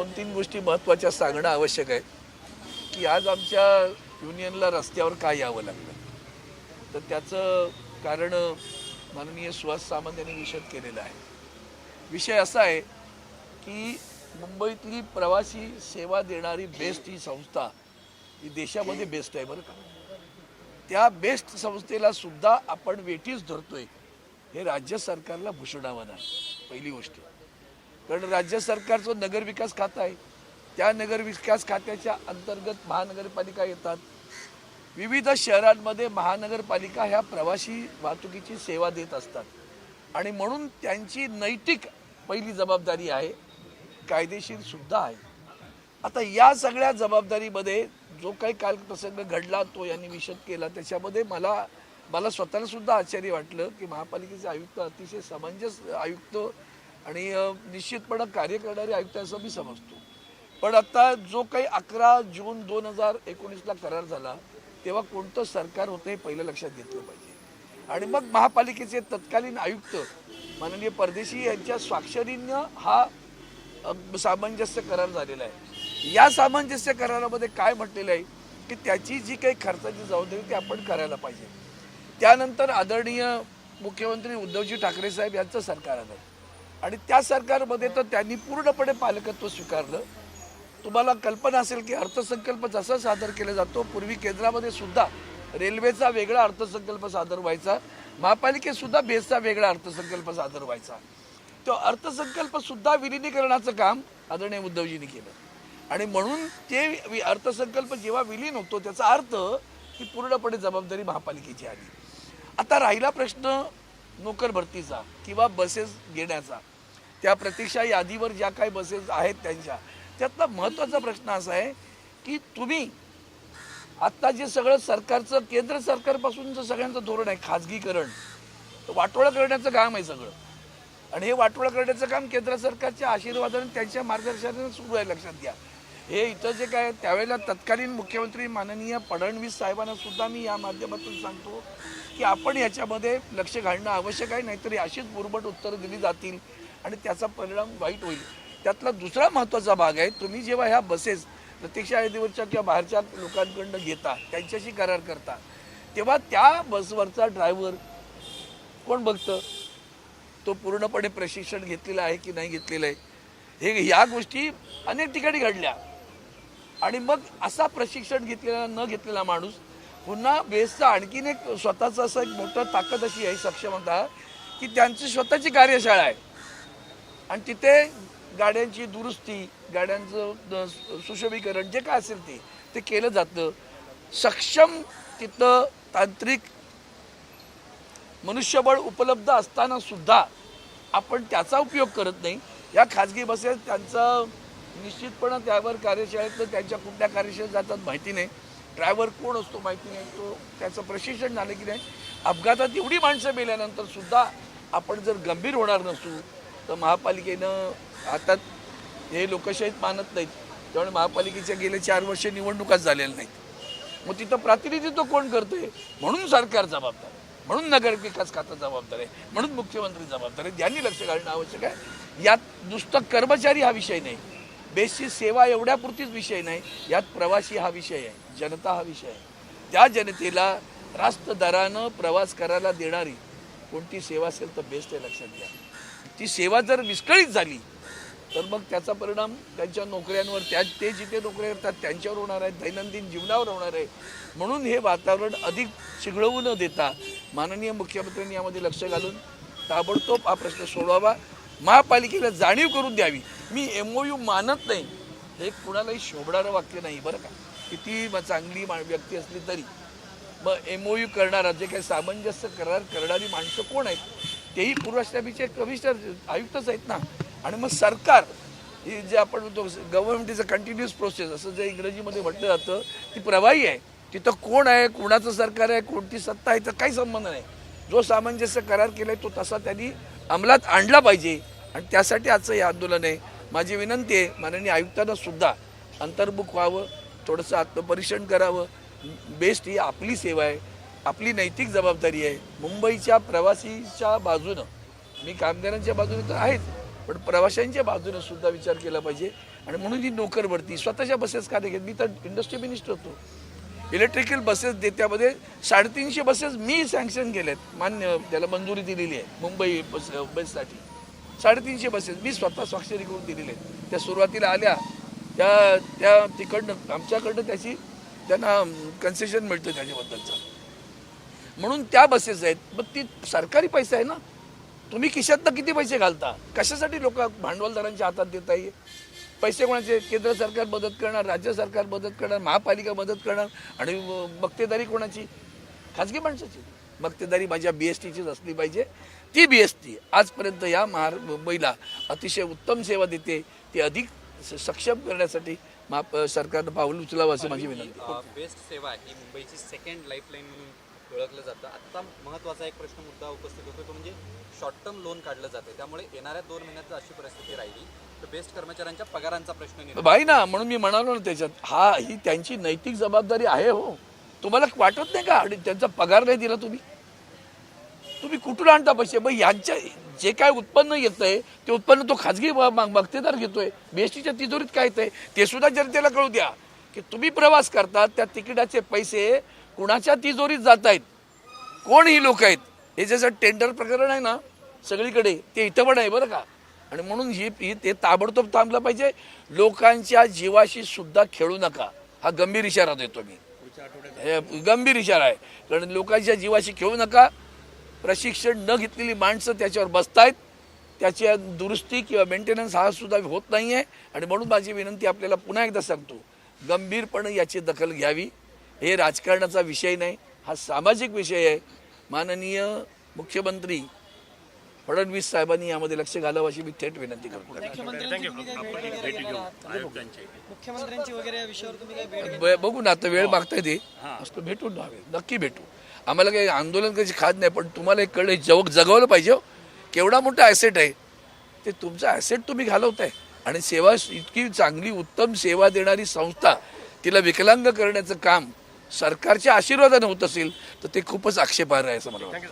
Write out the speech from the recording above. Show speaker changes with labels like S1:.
S1: दोन तीन गोष्टी महत्त्वाच्या सांगणं आवश्यक आहे की आज आमच्या युनियनला रस्त्यावर का यावं लागलं. तर त्याचं कारण माननीय सुहास सामंत यांनी विशद केलेलं आहे. विषय असा आहे की मुंबईतली प्रवासी सेवा देणारी बेस्ट ही संस्था ही देशामध्ये बेस्ट आहे बरं का. त्या बेस्ट संस्थेला सुद्धा आपण वेठीच धरतोय हे राज्य सरकारला भूषणावं आहे पहिली गोष्ट. कारण राज्य सरकारचं नगरविकास खातं आहे त्या नगरविकास खात्याच्या अंतर्गत महानगरपालिका येतात. विविध शहरांमध्ये महानगरपालिका ह्या प्रवासी वाहतुकीची सेवा देत असतात. आणि म्हणून त्यांची नैतिक पहिली जबाबदारी आहे कायदेशीर सुद्धा आहे. आता या सगळ्या जबाबदारीमध्ये जो काही काल प्रसंग घडला तो यांनी विशद केला. त्याच्यामध्ये मला मला स्वतःला सुद्धा आश्चर्य वाटलं की महापालिकेचे आयुक्त अतिशय समंजस आयुक्त आणि निश्चितपणे कार्य करणारे आयुक्त असं मी समजतो. पण आता जो काही अकरा जून दोन हजार एकोणीसला करार झाला तेव्हा कोणतं सरकार होतं हे पहिलं लक्षात घेतलं पाहिजे. आणि मग महापालिकेचे तत्कालीन आयुक्त माननीय परदेशी यांच्या स्वाक्षरीनं हा सामंजस्य करार झालेला आहे. या सामंजस्य करारामध्ये काय म्हटलेलं आहे की त्याची जी काही खर्चाची जबाबदारी ती आपण करायला पाहिजे. त्यानंतर आदरणीय मुख्यमंत्री उद्धवजी ठाकरे साहेब यांचं सरकार आलं. आणि त्या सरकारमध्ये तर त्यांनी पूर्णपणे पालकत्व स्वीकारलं. तुम्हाला कल्पना असेल की अर्थसंकल्प जसा सादर केला जातो पूर्वी केंद्रामध्ये सुद्धा रेल्वेचा वेगळा अर्थसंकल्प सादर व्हायचा. महापालिकेसुद्धा बेसचा वेगळा अर्थसंकल्प सादर व्हायचा. तो अर्थसंकल्प सुद्धा विलिनीकरणाचं काम आदरणीय उद्धवजींनी केलं. आणि म्हणून ते वि- अर्थसंकल्प जेव्हा विलीन होतो त्याचा अर्थ ही पूर्णपणे जबाबदारी महापालिकेची आली. आता राहिला प्रश्न नोकर भरतीचा किंवा बसेस घेण्याचा. त्या प्रतीक्षा यादीवर ज्या काही बसेस आहेत त्यांच्या. त्यातला महत्त्वाचा प्रश्न असा आहे की तुम्ही आत्ता जे सगळं सरकारचं केंद्र सरकारपासूनचं सगळ्यांचं धोरण आहे खाजगीकरण. वाटोळा वाटोळं करण्याचं काम आहे सगळं. आणि हे वाटोळं करण्याचं काम केंद्र सरकारच्या आशीर्वादाने त्यांच्या मार्गदर्शनाने सुरू आहे लक्षात घ्या. हे इथं जे काय त्यावेळेला तत्कालीन मुख्यमंत्री माननीय फडणवीस साहेबांना सुद्धा मी या माध्यमातून सांगतो की आपण याच्यामध्ये लक्ष घालणं आवश्यक आहे नाहीतरी अशीच बुरबट उत्तरं दिली जातील आणि त्याचा परिणाम वाईट होईल. त्यातला दुसरा महत्त्वाचा भाग आहे तुम्ही जेव्हा ह्या बसेस प्रतीक्षा यादीवरच्या किंवा बाहेरच्या लोकांकडनं घेता त्यांच्याशी करार करता तेव्हा त्या बसवरचा ड्रायव्हर कोण बघतं? तो पूर्णपणे प्रशिक्षण घेतलेलं आहे की नाही घेतलेलं आहे? हे या गोष्टी अनेक ठिकाणी घडल्या. आणि मग असा प्रशिक्षण घेतलेला न घेतलेला माणूस पुन्हा बेसचा आणखीन एक स्वतःचं असं एक मोठं ताकद अशी आहे सक्षमता की त्यांची स्वतःची कार्यशाळा आहे. आणि तिथे गाड्यांची दुरुस्ती गाड्यांचं सुशोभीकरण जे काय असेल ते ते केलं जातं. सक्षम तिथं तांत्रिक मनुष्यबळ उपलब्ध असताना सुद्धा आपण त्याचा उपयोग करत नाही. या खाजगी बसेस त्यांचं निश्चितपणे त्यावर कार्यशाळेत त्यांच्या कुठल्या कार्यशाळेत जातात माहिती नाही. ड्रायव्हर कोण असतो माहिती नाही. तो त्याचं प्रशिक्षण झालं की नाही. अपघातात एवढी माणसं मेल्यानंतर सुद्धा आपण जर गंभीर होणार नसू तर महापालिकेनं आता हे लोकशाहीत मानत नाहीत. त्यामुळे महापालिकेच्या गेले चार वर्ष निवडणुकाच झालेल्या नाहीत. मग तिथं प्रातिनिधित्व कोण करतोय? म्हणून सरकार जबाबदार आहे. म्हणून नगर विकास खातं जबाबदार आहे. म्हणून मुख्यमंत्री जबाबदार आहे. यांनी लक्ष घालणं आवश्यक आहे. यात नुसतं कर्मचारी हा विषय नाही. बेसची सेवा एवढ्यापुरतीच विषय नाही यात प्रवासी हा विषय आहे जनता हा विषय आहे. त्या जनतेला रास्त दरानं प्रवास करायला देणारी कोणती सेवा असेल तर बेस्ट आहे लक्षात घ्या. ती सेवा जर विस्कळीत झाली तर मग त्याचा परिणाम त्यांच्या नोकऱ्यांवर त्या ते जिथे नोकऱ्या करतात त्यांच्यावर होणार आहे दैनंदिन जीवनावर होणार आहे. म्हणून हे वातावरण अधिक चिघळवू न देता माननीय मुख्यमंत्र्यांनी यामध्ये लक्ष घालून ताबडतोब हा प्रश्न सोडवावा. महापालिकेला जाणीव करून द्यावी. मी एम ओ यू मानत नाही. हे कुणालाही शोभणारं वाक्य नाही बरं का? किती चांगली मा व्यक्ती असली तरी. मग एम ओ यू करणारा जे काही सामंजस्य करार करणारी माणसं कोण आहेत? तेही पूर्वाश्रमीचे कमिशनर आयुक्तच आहेत ना? आणि मग सरकार ही जे आपण म्हणतो government is a continuous process असं जे इंग्रजीमध्ये म्हटलं जातं ती प्रवाही आहे. तिथं कोण आहे कोणाचं सरकार आहे कोणती सत्ता आहे तर काही संबंध नाही. जो सामंजस्य करार केलाय तो तसा त्यांनी अंमलात आणला पाहिजे. आणि त्यासाठी आजचं हे आंदोलन आहे. माझी विनंती आहे माननीय आयुक्तांना सुद्धा अंतर्मुख व्हावं थोडंसं आत्मपरीक्षण करावं. बेस्ट ही आपली सेवा आहे आपली नैतिक जबाबदारी आहे. मुंबईच्या प्रवासीच्या बाजूनं मी कामगारांच्या बाजूने तर आहेच पण प्रवाशांच्या बाजूने सुद्धा विचार केला पाहिजे. आणि म्हणून ही नोकर भरती स्वतःच्या बसेस का नाही घेत मी तर इंडस्ट्री मिनिस्टर होतो. इलेक्ट्रिकल बसेस दे त्यामध्ये साडेतीनशे बसेस मी सँक्शन केलेत मान्य त्याला मंजुरी दिलेली आहे मुंबई बस बससाठी. साडेतीनशे बसेस. मी स्वतः स्वाक्षरी करून दिलेले आहेत. त्या सुरुवातीला आल्या. त्या त्या तिकडनं आमच्याकडनं त्याची त्यांना कन्सेशन मिळतं त्याच्याबद्दलचं. म्हणून त्या बसेस आहेत. मग ती सरकारी पैसा आहे ना? तुम्ही खिशातनं किती पैसे घालता? कशासाठी लोक भांडवलदारांच्या हातात देता येईल पैसे कोणाचे? केंद्र सरकार मदत करणार राज्य सरकार मदत करणार महापालिका मदत करणार आणि बक्तेदारी मक्तेदारी कोणाची? खाजगी माणसाची. मक्तेदारी माझ्या बी एस टीचीच असली पाहिजे. ती बी एस टी आजपर्यंत या महार मुंबईला अतिशय उत्तम सेवा देते. ती अधिक स- सक्षम करण्यासाठी माप सरकारनं पाऊल उचलावं असं माझी विनंती.
S2: बेस्ट सेवा ही मुंबईची सेकंड लाईफलाईन म्हणून ओळखलं जातं. आता महत्त्वाचा एक प्रश्न मुद्दा उपस्थित होतो तो म्हणजे शॉर्ट टर्म लोन काढलं जाते त्यामुळे येणाऱ्या दोन महिन्यात अशी परिस्थिती राहिली. तर बेस्ट कर्मचाऱ्यांच्या पगारांचा प्रश्न
S1: बाई ना म्हणून मी म्हणालो ना त्याच्यात हा ही त्यांची नैतिक जबाबदारी आहे हो. तुम्हाला वाटत नाही का? आणि त्यांचा पगार नाही दिला तुम्ही? तुम्ही कुठून आणता पैसे? मग यांच्या जे काय उत्पन्न येत आहे ते उत्पन्न तो खाजगी मक्तेदार घेतोय. बीएसटीच्या तिजोरीत काय येतंय? ते सुद्धा जनतेला कळू द्या. की तुम्ही प्रवास करतात त्या तिकिटाचे पैसे कुणाच्या तिजोरीत जात आहेत कोण ही लोक आहेत? हे जसं टेंडर प्रकरण आहे ना सगळीकडे ते इथं पण आहे बरं का. आणि म्हणून ही ही ते ताबडतोब थांबलं पाहिजे. लोकांच्या जीवाशी सुद्धा खेळू नका. हा गंभीर इशारा देतो मी. गंभीर इशारा आहे. कारण लोकांच्या जीवाशी खेळू नका. प्रशिक्षण न घेतलेली माणसं त्याच्यावर बसतायत. त्याची दुरुस्ती किंवा मेंटेनन्स हा सुद्धा होत नाही आहे आणि म्हणून माझी विनंती आपल्याला पुन्हा एकदा सांगतो गंभीरपणे याची दखल घ्यावी. हे राजकारणाचा विषय नाही हा सामाजिक विषय आहे. माननीय मुख्यमंत्री फडणवीस साहेबांनी यामध्ये लक्ष घालावं अशी मी थेट विनंती करतो. बघू ना आता वेळ मागताय ते मस्त भेटून नक्की भेटू. आम्हाला काही आंदोलन करायची खात नाही पण तुम्हाला एक कळलं जग जगवलं पाहिजे हो. केवढा मोठा ॲसेट आहे. ते तुमचा ॲसेट तुम्ही घालवताय. आणि सेवा इतकी चांगली उत्तम सेवा देणारी संस्था तिला विकलांग करण्याचं काम सरकारच्या आशीर्वादाने होत असेल तर ते खूपच आक्षेपार्ह आहे असं मला वाटतं.